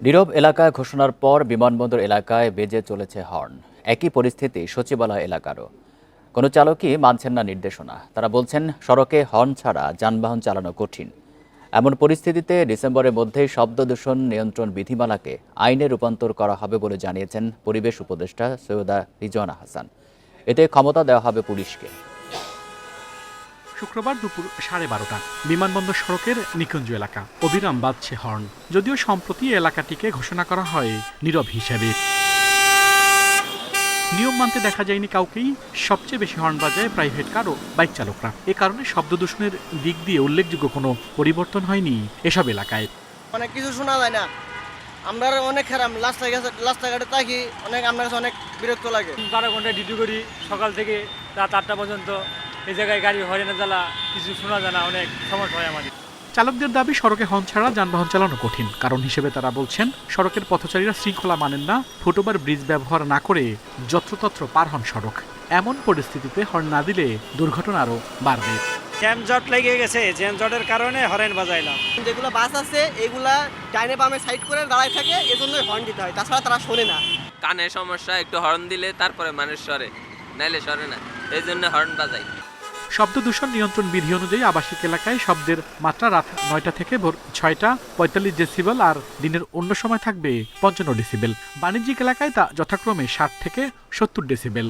নীরব এলাকা ঘোষণার পর বিমানবন্দর এলাকায় বেজে চলেছে হর্ন। একই পরিস্থিতি সচিবালয় এলাকারও। কোনো চালকই মানছেন না নির্দেশনা। তারা বলছেন, সড়কে হর্ন ছাড়া যানবাহন চালানো কঠিন। এমন পরিস্থিতিতে ডিসেম্বরের মধ্যেই শব্দ দূষণ নিয়ন্ত্রণ বিধিমালাকে আইনে রূপান্তর করা হবে বলে জানিয়েছেন পরিবেশ উপদেষ্টা সৈয়দা রিজওয়ানা হাসান। এতে ক্ষমতা দেওয়া হবে পুলিশকে। শুক্রবার দুপুর সাড়ে বারোটা। বিমানবন্দর সড়কের নিকুঞ্জ এলাকা। অবিরাম বাজছে হর্ন। যদিও সম্প্রতি এলাকাটিকে ঘোষণা করা হয় নীরব হিসেবে। নিয়ম মানতে দেখা যায়নি কাউকেই। সবচেয়ে বেশি হর্ন বাজায় প্রাইভেট কার ও বাইক চালকরা। এ কারণে শব্দ দূষণের দিক দিয়ে উল্লেখযোগ্য কোনো পরিবর্তন হয়নি এসব এলাকায়। অনেক কিছু শোনা যায় না। আমরা অনেক খারাপ রাস্তায় গেছে রাস্তাঘাটে থাকি। অনেক কাছে অনেক বিরক্ত লাগে। বারো ঘণ্টা ডিউটি করি। সকাল থেকে রাত আটটা পর্যন্ত এই জায়গায় গাড়ি হরেনা জ্বালা কিছু শোনা যায় না অনেক সমস্যা হয় আমাদের। চালকদের দাবি সড়কে হর্ন ছাড়া যানবাহন চালানো কঠিন। কারণ হিসেবে তারা বলছেন সড়কের পথচারীরা শৃঙ্খলা মানেন না ফুটওভার ব্রিজ ব্যবহার না করে যত্রতত্র পার হন সড়ক। এমন পরিস্থিতিতে হর্ন না দিলে দুর্ঘটনা আরও বাড়বে। জ্যাম জট লেগে গেছে জ্যাম জটের কারণে হরেন বাজাইলাম। যেগুলো বাস আছে এগুলা ডাইনে বামে সাইড করে দাঁড়ায় থাকে এজন্যই হর্ন দিতে হয়। তাছাড়া তারা শোনে না। কানে সমস্যা একটু হর্ন দিলে তারপরে মানুষ সরে নাইলে সরে না। এই জন্য হর্ন বাজাই। শব্দ দূষণ নিয়ন্ত্রণ বিধি অনুযায়ী আবাসিক এলাকায় শব্দের মাত্রা রাত নয়টা থেকে ভোর ছয়টা পঁয়তাল্লিশ ডেসিবেল আর দিনের অন্য সময় থাকবে পঞ্চান্ন ডেসিবেল। বাণিজ্যিক এলাকায় তা যথাক্রমে ষাট থেকে সত্তর ডেসিবেল।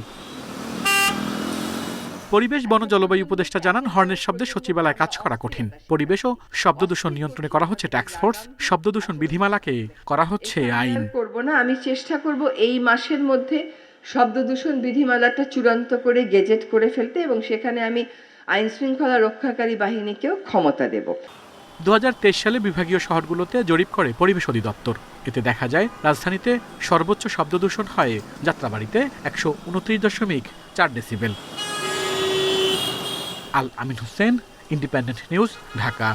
পরিবেশ, বন, জলবায়ু উপদেষ্টা জানান, হর্নের শব্দে সচিবালয় কাজ করা কঠিন। পরিবেশ ও শব্দ দূষণ নিয়ন্ত্রণে করা হচ্ছে ট্যাক্স ফোর্স শব্দ দূষণ বিধিমালাকে করা হচ্ছে আইন। করব না আমি চেষ্টা করব এই মাসের মধ্যে শব্দ দূষণ বিধিমালাটা চূড়ান্ত করে গেজেট করে ফেলতে এবং সেখানে আমি আইন শৃঙ্খলা রক্ষাকারী বাহিনীকেও ক্ষমতা দেব। দু সালে বিভাগীয় শহরগুলোতে জরিপ করে পরিবেশ অধিদপ্তর। এতে দেখা যায়, রাজধানীতে সর্বোচ্চ শব্দ দূষণ হয় যাত্রাবাড়িতে একশো উনত্রিশ দশমিক চার decibel. Al Amin Hossain, independent news, Dhaka.